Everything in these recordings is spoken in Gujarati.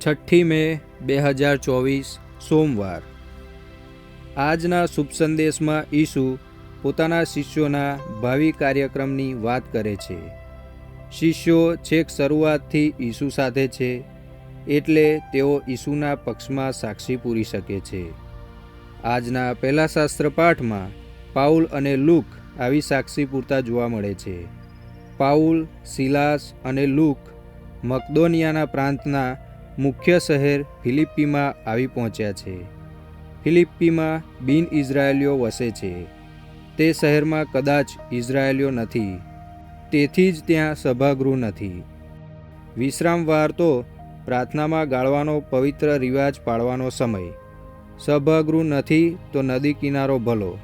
છઠ્ઠી મે બે હજાર ચોવીસ, સોમવાર. આજના શુભ સંદેશમાં ઈસુ પોતાના શિષ્યોના ભાવિ કાર્યક્રમની વાત કરે છે. શિષ્યો છેક શરૂઆતથી ઈસુ સાથે છે, એટલે તેઓ ઈસુના પક્ષમાં સાક્ષી પૂરી શકે છે. આજના પહેલા શાસ્ત્ર પાઠમાં પાઉલ અને લુક આવી સાક્ષી પૂરતા જોવા મળે છે. પાઉલ, સિલાસ અને લુક મકદોનિયાના પ્રાંતના મુખ્ય શહેર ફિલિપ્પીમાં આવી પહોંચ્યા છે. ફિલિપ્પીમાં બિન ઇઝરાયેલીઓ વસે છે. તે શહેરમાં કદાચ ઇઝરાયેલીઓ નથી. તેથી જ ત્યાં સભાગૃહ નથી. વિશ્રામવાર તો પ્રાર્થનામાં ગાળવાનો પવિત્ર રિવાજ પાળવાનો સમય. સભાગૃહ નથી તો નદી કિનારો ભલો.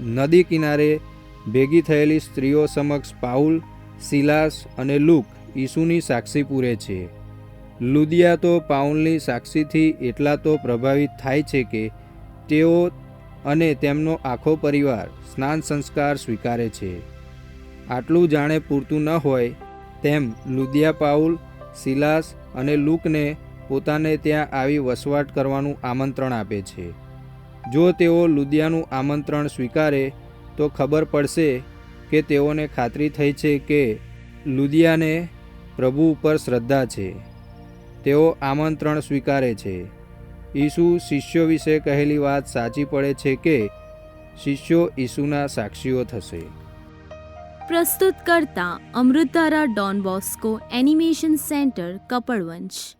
નદી કિનારે ભેગી થયેલી સ્ત્રીઓ સમક્ષ પાઉલ, સિલાસ અને લુક ઈસુની સાક્ષી પૂરે છે. લુદિયા તો પાઉલની સાક્ષીથી એટલા તો પ્રભાવિત થાય છે કે તેઓ અને તેમનો આખો પરિવાર સ્નાન સંસ્કાર સ્વીકારે છે. આટલું જાણે પૂરતું ન હોય, તેમ લુદિયા પાઉલ, સિલાસ અને લુકને પોતાને ત્યાં આવી વસવાટ કરવાનું આમંત્રણ આપે છે. જો તેઓ લુદિયાનું આમંત્રણ સ્વીકારે, તો ખબર પડશે કે તેઓને ખાતરી થઈ છે કે લુદિયાને પ્રભુ ઉપર શ્રદ્ધા છે. તેઓ આમંત્રણ સ્વીકારે છે. ઈસુ શિષ્યો વિશે કહેલી વાત સાચી પડે છે કે, શિષ્યો ઈસુના સાક્ષીઓ થશે. પ્રસ્તુત કરતા અમૃતારા Don Bosco animation centre Kapadvanj